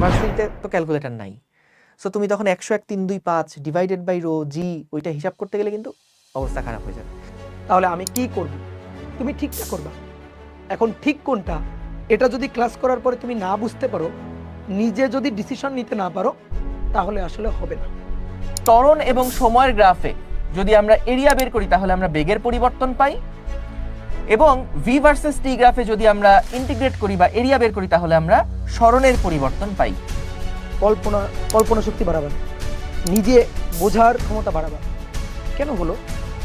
ভার্সিটিতে তো ক্যালকুলেটর নাই। সো তুমি তখন একশো এক, তিন, দুই, পাঁচ ডিভাইডেড বাই রো জি ওইটা হিসাব করতে গেলে কিন্তু অবস্থা খারাপ হয়ে যাবে। তাহলে আমি কি করব? তুমি ঠিকটা করবা। এখন ঠিক কোনটা? এটা যদি ক্লাস করার পরে তুমি না বুঝতে পারো, নিজে যদি ডিসিশন নিতে না পারো, তাহলে আসলে হবে না। ত্বরণ এবং সময়ের গ্রাফে যদি আমরা এরিয়া বের করি, তাহলে আমরা বেগের পরিবর্তন পাই এবং ভি ভার্সেস টি গ্রাফে যদি আমরা ইন্টিগ্রেট করি বা এরিয়া বের করি, তাহলে আমরা স্মরণের পরিবর্তন পাই। কল্পনা কল্পনা শক্তি বাড়াবেন নিজে বোঝার ক্ষমতা বাড়াবেন কেন হলো?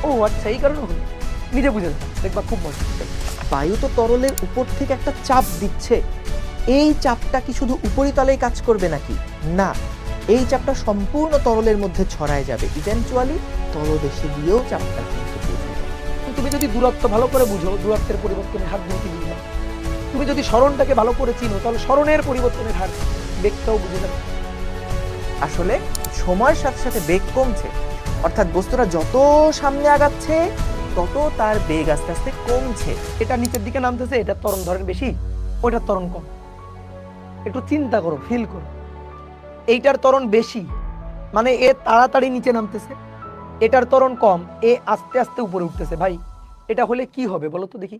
ও আচ্ছা এই কারণে হলো। নিজে বুঝে দেখবা খুব মজা। বায়ু তো তরলের উপর থেকে একটা চাপ দিচ্ছে। এই চাপটা কি শুধু উপরিতলেই কাজ করবে নাকি? না, এই চাপটা সম্পূর্ণ তরলের মধ্যে ছড়ায় যাবে। ইভেনচুয়ালি তলদেশে গিয়েও চাপটা। তুমি যদি দূরত্ব ভালো করে বুঝো দূরত্বের পরিবর্তনের হার তুমি কি তুমি যদি স্মরণটাকে ভালো করে চিনো তাহলে স্মরণের পরিবর্তনের হার বেগটাও বুঝে যাবে। আসলে সময়ের সাথে সাথে বেগ কমছে। অর্থাৎ বস্তুটা যত সামনে আগাচ্ছে তত তার বেগ আস্তে আস্তে কমছে। এটা নিচের দিকে নামতেছে এটার তরণ ধরেন বেশি ওইটার তরণ কম। একটু চিন্তা করো ফিল করো। এইটার তরণ বেশি মানে এ তাড়াতাড়ি নিচে নামতেছে এটার তরণ কম এ আস্তে আস্তে উপরে উঠতেছে। ভাই এটা হলে কি হবে বলো তো দেখি।